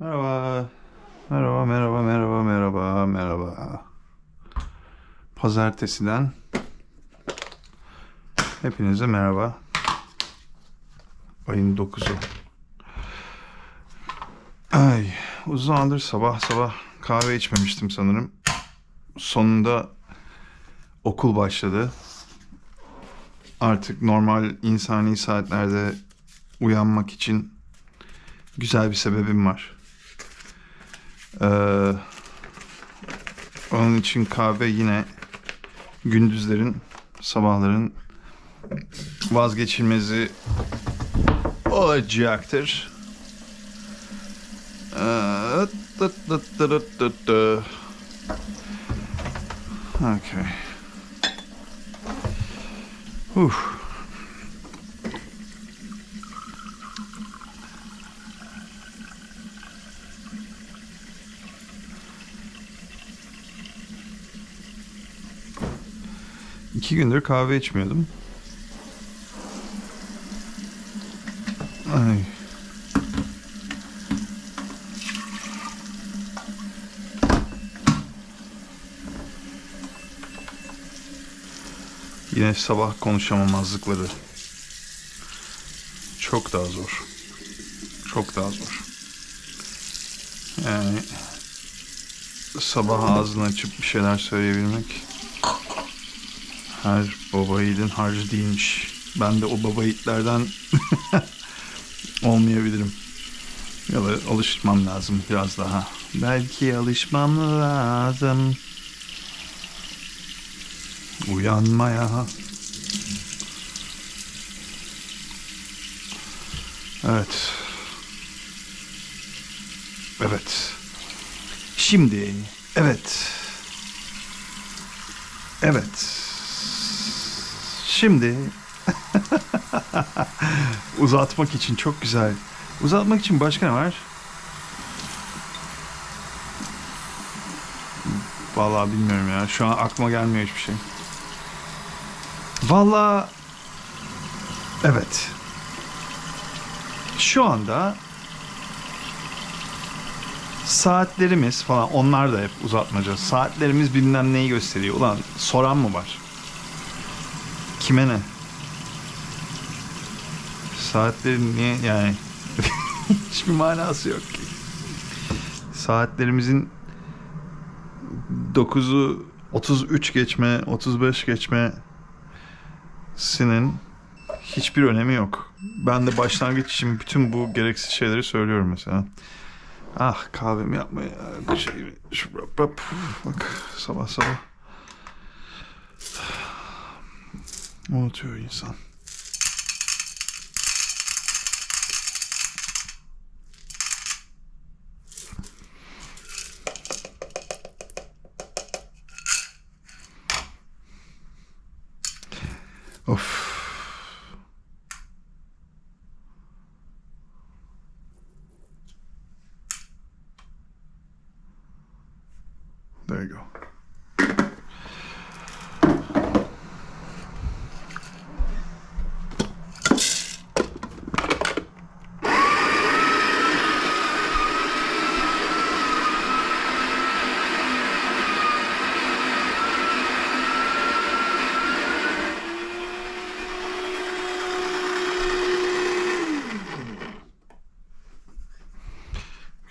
Merhaba. Merhaba, merhaba, merhaba, merhaba, merhaba. Pazartesiden hepinize merhaba. Ayın 9'u. Ay, uzun zamandır sabah sabah kahve içmemiştim sanırım. Sonunda okul başladı. Artık normal insani saatlerde uyanmak için güzel bir sebebim var. Ee, onun için kahve yine gündüzlerin, sabahların vazgeçilmezi olacaktır. Ee. Okay. Uf. İki gündür kahve içmiyordum. Ay. Yine sabah konuşamamazlıkları. Çok daha zor. Çok daha zor. Yani sabah ağzını açıp bir şeyler söyleyebilmek her baba yiğidin harcı değilmiş. Ben de o baba yiğitlerden olmayabilirim. Ya da alışmam lazım biraz daha. Belki alışmam lazım. Uyanmaya. Evet. Evet. Şimdi. Evet. Evet. Şimdi uzatmak için çok güzel. Uzatmak için başka ne var? Vallahi bilmiyorum ya. Şu an aklıma gelmiyor hiçbir şey. Vallahi evet. Şu anda saatlerimiz falan onlar da hep uzatmaca. Saatlerimiz bilmem neyi gösteriyor. Ulan soran mı var? Kime ne? Saatlerin niye yani hiçbir manası yok ki. Saatlerimizin 9'u 33 geçme, 35 geçme sinin hiçbir önemi yok. Ben de başlangıç için bütün bu gereksiz şeyleri söylüyorum mesela. Ah kahvemi yapmaya bir şey şu bak sabah sabah unutuyor insan. Of. There you go.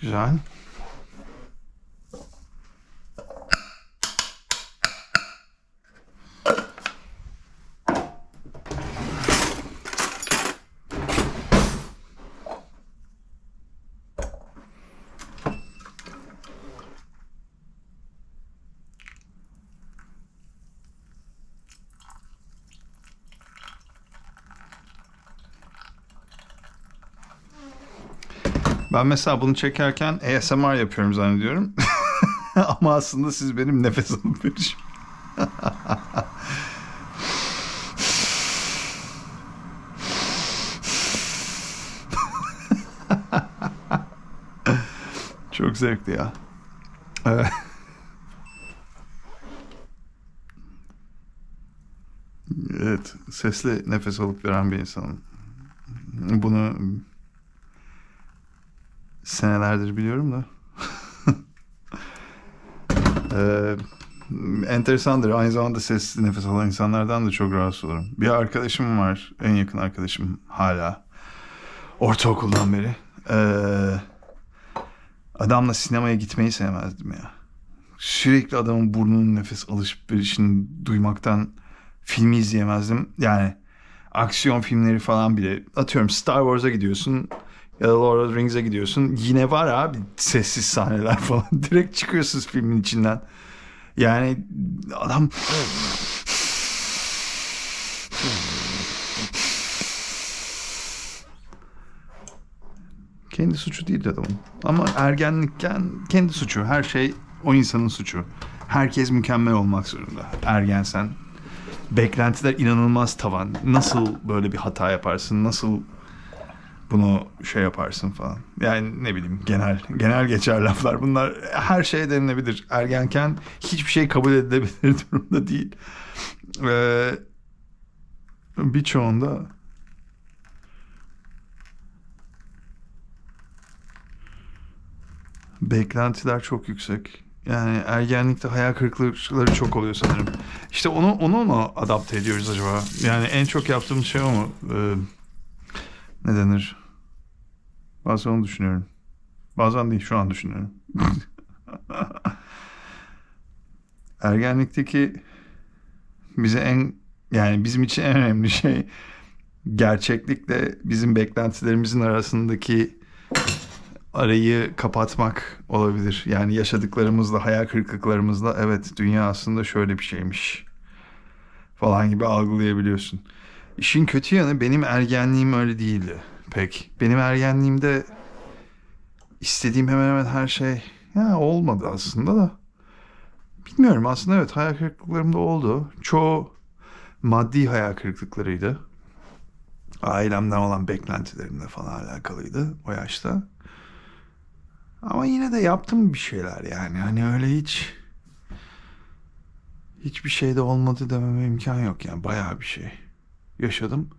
Güzel. Ben mesela bunu çekerken ASMR yapıyorum zannediyorum. Ama aslında siz benim nefes alıp verişim. Çok zevkli ya. Evet. Evet, sesli nefes alıp veren bir insanım. Bunu senelerdir biliyorum da. Ee, enteresandır. Aynı zamanda sessiz nefes alan insanlardan da çok rahatsız olurum. Bir arkadaşım var. En yakın arkadaşım hala. Ortaokuldan beri. Ee, adamla sinemaya gitmeyi sevmezdim ya. Sürekli adamın burnunun nefes alışverişini duymaktan filmi izleyemezdim. Yani aksiyon filmleri falan bile atıyorum Star Wars'a gidiyorsun ya da Lord of the Rings'e gidiyorsun. Yine var abi sessiz sahneler falan. Direkt çıkıyorsunuz filmin içinden. Yani adam kendi suçu değil adamın. Ama ergenlikken kendi suçu. Her şey o insanın suçu. Herkes mükemmel olmak zorunda. Ergensen. Beklentiler inanılmaz tavan. Nasıl böyle bir hata yaparsın? Nasıl bunu şey yaparsın falan. Yani ne bileyim genel genel geçer laflar. Bunlar her şeye denilebilir. Ergenken hiçbir şey kabul edilebilir durumda değil. Ee, birçoğunda beklentiler çok yüksek. Yani ergenlikte hayal kırıklıkları çok oluyor sanırım. İşte onu onu mu adapte ediyoruz acaba? Yani en çok yaptığımız şey o mu? Ee, ne denir? Bazen onu düşünüyorum. Bazen değil şu an düşünüyorum. Ergenlikteki bize en yani bizim için en önemli şey gerçeklikle bizim beklentilerimizin arasındaki arayı kapatmak olabilir. Yani yaşadıklarımızla, hayal kırıklıklarımızla evet dünya aslında şöyle bir şeymiş falan gibi algılayabiliyorsun. İşin kötü yanı benim ergenliğim öyle değildi pek. Benim ergenliğimde istediğim hemen hemen her şey ya olmadı aslında da. Bilmiyorum aslında evet hayal kırıklıklarım da oldu. Çoğu maddi hayal kırıklıklarıydı. Ailemden olan beklentilerimle falan alakalıydı o yaşta. Ama yine de yaptım bir şeyler yani. Hani öyle hiç hiçbir şeyde olmadı dememe imkan yok yani. Bayağı bir şey yaşadım.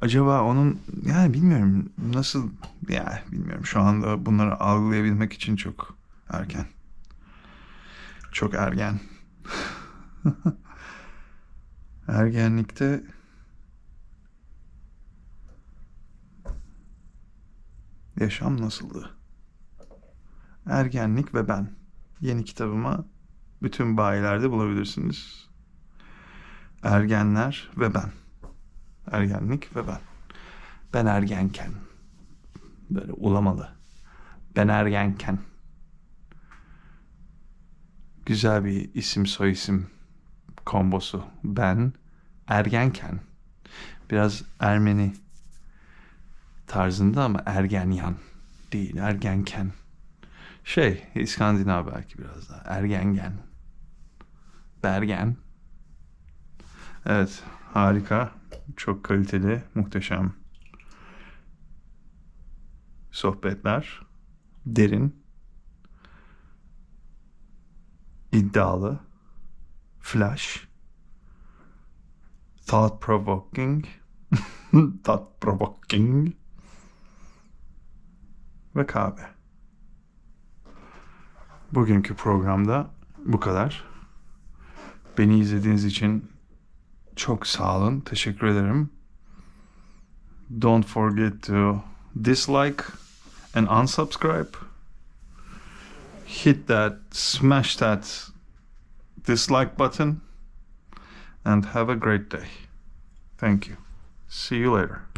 Acaba onun yani bilmiyorum nasıl yani bilmiyorum şu anda bunları algılayabilmek için çok erken. Çok ergen. Ergenlikte yaşam nasıldı? Ergenlik ve ben. Yeni kitabıma bütün bayilerde bulabilirsiniz. Ergenler ve ben. Ergenlik ve ben. Ben ergenken. Böyle ulamalı. Ben ergenken. Güzel bir isim soy isim kombosu. Ben ergenken. Biraz Ermeni tarzında ama ergenyan değil ergenken. Şey İskandinav belki biraz daha ergengen. Bergen. Evet harika. Çok kaliteli, muhteşem sohbetler. Derin, iddialı, flash, thought provoking, thought provoking ve kahve. Bugünkü programda bu kadar. Beni izlediğiniz için çok sağ olun. Teşekkür ederim. Don't forget to dislike and unsubscribe. Hit that, smash that dislike button and have a great day. Thank you. See you later.